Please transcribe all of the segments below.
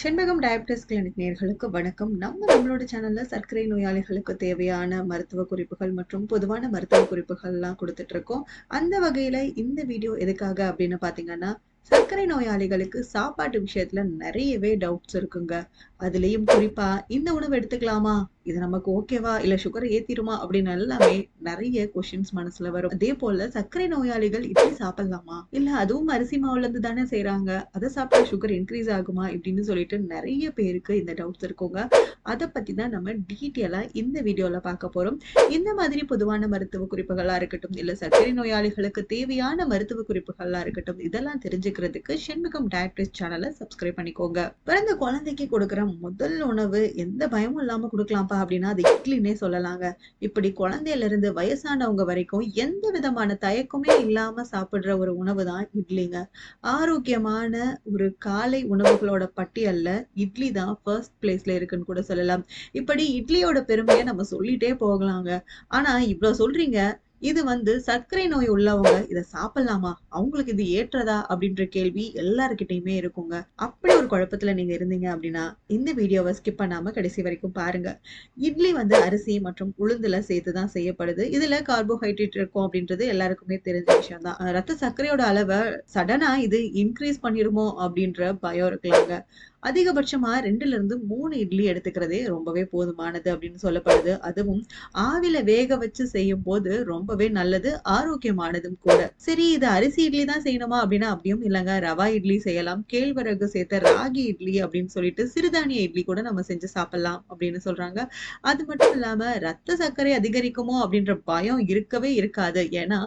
செண்பகம் diabetes clinic நேர்களுக்கு வணக்கம். நம்ம நம்மளோட சேனல்ல சர்க்கரை நோயாளிகளுக்கு தேவையான மருத்துவ குறிப்புகள் மற்றும் பொதுவான மருத்துவ குறிப்புகள்லாம் கொடுத்துட்டு இருக்கோம் அந்த வகையில இந்த வீடியோ எதுக்காக அப்படின்னு பாத்தீங்கன்னா சர்க்கரை நோயாளிகளுக்கு சாப்பாட்டு விஷயத்துல நிறையவே டவுட்ஸ் இருக்குங்க. அதுலயும் குறிப்பா இந்த உணவு எடுத்துக்கலாமா? இது நமக்கு ஓகேவா இல்ல சுகர் ஏத்திருமா அப்படின்னு எல்லாமே நிறைய கொஸ்டின்ஸ் மனசுல வரும். அதே போல சர்க்கரை நோயாளிகள் இட்லி சாப்பிடலாமா? இல்ல அதுவும் அரிசி மாவுல இருந்து தானே செய்யறாங்க அதை சாப்பிட்டா சுகர் இன்க்ரீஸ் ஆகுமா? இப்படின்னு சொல்லிட்டு நிறைய பேருக்கு இந்த டவுட்ஸ் இருக்குங்க. அதை பத்தி தான் நம்ம டீட்டெயிலா இந்த வீடியோல பார்க்க போறோம். இந்த மாதிரி பொதுவான மருத்துவ குறிப்புகளா இருக்கட்டும் இல்ல சர்க்கரை நோயாளிகளுக்கு தேவையான மருத்துவ குறிப்புகளா இருக்கட்டும் இதெல்லாம் தெரிஞ்சுக்கிறதுக்கு செண்பகம் டயட்ரிஸ் சேனலை சப்ஸ்கிரைப் பண்ணிக்கோங்க. பிறந்த குழந்தைக்கு கொடுக்குற முதல் உணவு எந்த பயமும் இல்லாம கொடுக்கலாம்ப்பா அப்படின்னா அது இட்லினே சொல்லலாங்க. இப்படி குழந்தையில இருந்து வயசானவங்க வரைக்கும் எந்த விதமான தயக்கமே இல்லாம சாப்பிடுற ஒரு உணவு தான் இட்லிங்க. ஆரோக்கியமான ஒரு காலை உணவுகளோட பட்டியல்ல இட்லி தான் ஃபர்ஸ்ட் பிளேஸ்ல இருக்குன்னு கூட சொல்லலாம். இப்படி இட்லியோட பெருமையை நம்ம சொல்லிட்டே போகலாங்க. ஆனா இவ்வளவு சொல்றீங்க இது வந்து சர்க்கரை நோய் உள்ளவங்க இதை சாப்பிடலாமா? அவங்களுக்கு இது ஏற்றதா? அப்படின்ற கேள்வி எல்லாருக்கிட்டையுமே இருக்குங்க. அப்படி ஒரு குழப்பத்துல நீங்க இருந்தீங்க அப்படின்னா இந்த வீடியோவை ஸ்கிப் பண்ணாம கடைசி வரைக்கும் பாருங்க. இட்லி வந்து அரிசி மற்றும் உளுந்துல சேர்த்து தான் செய்யப்படுது. இதுல கார்போஹைட்ரேட் இருக்கும் அப்படின்றது எல்லாருக்குமே தெரிஞ்ச விஷயம் தான் ரத்த சர்க்கரையோட அளவை சடனா இது இன்க்ரீஸ் பண்ணிருமோ அப்படின்ற பயம் இருக்கலாங்க அதிகபட்சமா ரெண்டுல இருந்து மூணு இட்லி எடுத்துக்கிறதே ரொம்பவே போதுமானது அப்படின்னு சொல்லப்படுது. அதுவும் ஆவில வேக வச்சு செய்யும் போது ரொம்பவே நல்லது ஆரோக்கியமானதும் கூட. சரி இது அரிசி இட்லி தான் செய்யணுமா அப்படின்னா அப்படியும் இல்லைங்க. ரவா இட்லி செய்யலாம் கேழ்வரகு சேர்த்த ராகி இட்லி அப்படின்னு சொல்லிட்டு சிறுதானிய இட்லி கூட நம்ம செஞ்சு சாப்பிடலாம் அப்படின்னு சொல்றாங்க. அது மட்டும் இல்லாம ரத்த சர்க்கரை அதிகரிக்குமோ அப்படின்ற பயம் இருக்கவே இருக்காது. ஏன்னா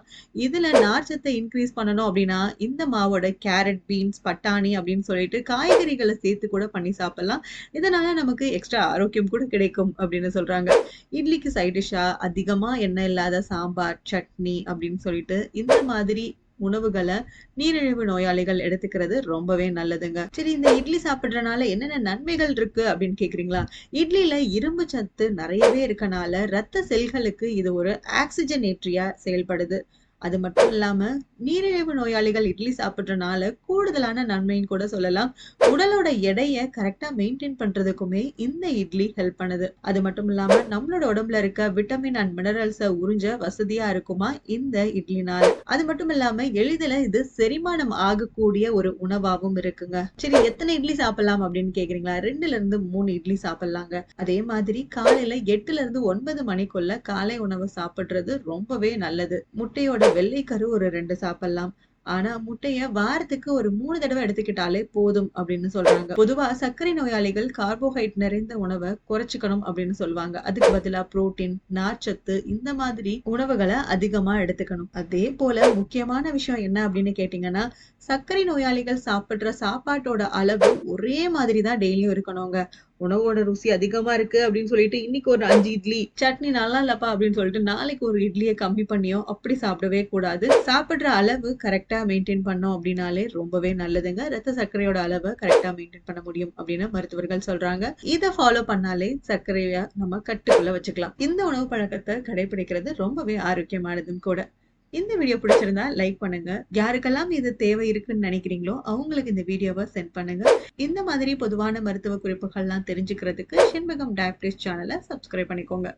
இதுல நார்ச்சத்தை இன்க்ரீஸ் பண்ணணும் அப்படின்னா இந்த மாவோட கேரட் பீன்ஸ் பட்டாணி அப்படின்னு சொல்லிட்டு காய்கறிகளை சேர்த்து கூட பண்ணி சாப்பிடலாம். இதனால நமக்கு எக்ஸ்ட்ரா ஆரோக்கியம் கூட கிடைக்கும் அப்படின்னு சொல்றாங்க. இட்லிக்கு சைட் டிஷ்ஷா அதிகமா எண்ணெய் இல்லாத சாம்பார் சட்னி அப்படின்னு சொல்லிட்டு இந்த மாதிரி உணவுகளை நீரிழிவு நோயாளிகள் எடுத்துக்கிறது ரொம்பவே நல்லதுங்க. சரி இந்த இட்லி சாப்பிடுறதுனால என்னென்ன நன்மைகள் இருக்கு அப்படின்னு கேக்குறீங்களா? இட்லியில இரும்பு சத்து நிறையவே இருக்கனால ரத்த செல்களுக்கு இது ஒரு ஆக்சிஜன் ஏற்றியா செயல்படுது. அது மட்டும் இல்லாம நீரிழிவு நோயாளிகள் இட்லி சாப்பிடுறதுனால கூடுதலான நன்மைன்னு கூட சொல்லலாம். உடலோட எடையை கரெக்டா மெயின்டைன் பண்றதுக்குமே இந்த இட்லி ஹெல்ப் பண்ணுது. அது மட்டும் இல்லாம நம்மளோட உடம்புல இருக்க விட்டமின் அண்ட் மினரல்ஸ உறிஞ்ச வசதியா இருக்குமா இந்த இட்லினால? அது மட்டும் இல்லாம எளிதில் இது செரிமானம் ஆகக்கூடிய ஒரு உணவாகவும் இருக்குங்க. சரி எத்தனை இட்லி சாப்பிடலாம் அப்படின்னு கேக்குறீங்களா? ரெண்டுல இருந்து மூணு இட்லி சாப்பிடலாங்க. அதே மாதிரி காலையில எட்டுல இருந்து ஒன்பது மணிக்குள்ள காலை உணவு சாப்பிடுறது ரொம்பவே நல்லது. முட்டையோட வெள்ளைக்கரு ஒரு ரெண்டு சாப்பிடலாம். ஆனா முட்டைய வாரத்துக்கு ஒரு மூணு தடவை எடுத்துக்கிட்டாலே போதும் அப்படின்னு சொல்றாங்க. பொதுவா சர்க்கரை நோயாளிகள் கார்போஹைட் நிறைந்த உணவை குறைச்சிக்கணும் அப்படின்னு சொல்லுவாங்க. அதுக்கு பதிலா புரோட்டீன் நார்ச்சத்து இந்த மாதிரி உணவுகளை அதிகமா எடுத்துக்கணும். அதே போல முக்கியமான விஷயம் என்ன அப்படின்னு கேட்டீங்கன்னா சர்க்கரை நோயாளிகள் சாப்பிடுற சாப்பாட்டோட அளவு ஒரே மாதிரி தான் டெய்லியும் இருக்கணுங்க. உணவோட ருசி அதிகமா இருக்கு அப்படின்னு சொல்லிட்டு இன்னைக்கு ஒரு அஞ்சு இட்லி. சட்னி நல்லா இல்லப்பா அப்படின்னு சொல்லிட்டு நாளைக்கு ஒரு இட்லியை கம்மி பண்ணியோ அப்படி சாப்பிடவே கூடாது. சாப்பிடுற அளவு கரெக்டா மெயின்டைன் பண்ணோம் அப்படின்னாலே ரொம்பவே நல்லதுங்க. ரத்த சர்க்கரையோட அளவை கரெக்டா மெயின்டைன் பண்ண முடியும் அப்படின்னு மருத்துவர்கள் சொல்றாங்க. இதை ஃபாலோ பண்ணாலே சர்க்கரைய நம்ம கட்டுக்குள்ள வச்சுக்கலாம். இந்த உணவு பழக்கத்தை கடைபிடிக்கிறது ரொம்பவே ஆரோக்கியமானதும் கூட. இந்த வீடியோ பிடிச்சிருந்தா லைக் பண்ணுங்க. யாருக்கெல்லாம் இது தேவை இருக்குன்னு நினைக்கிறீங்களோ அவங்களுக்கு இந்த வீடியோவை சென்ட் பண்ணுங்க. இந்த மாதிரி பொதுவான மருத்துவ குறிப்புகள்லாம் தெரிஞ்சுக்கிறதுக்கு செண்பகம் டயபிட்டிஸ் சேனலை சப்ஸ்கிரைப் பண்ணிக்கோங்க.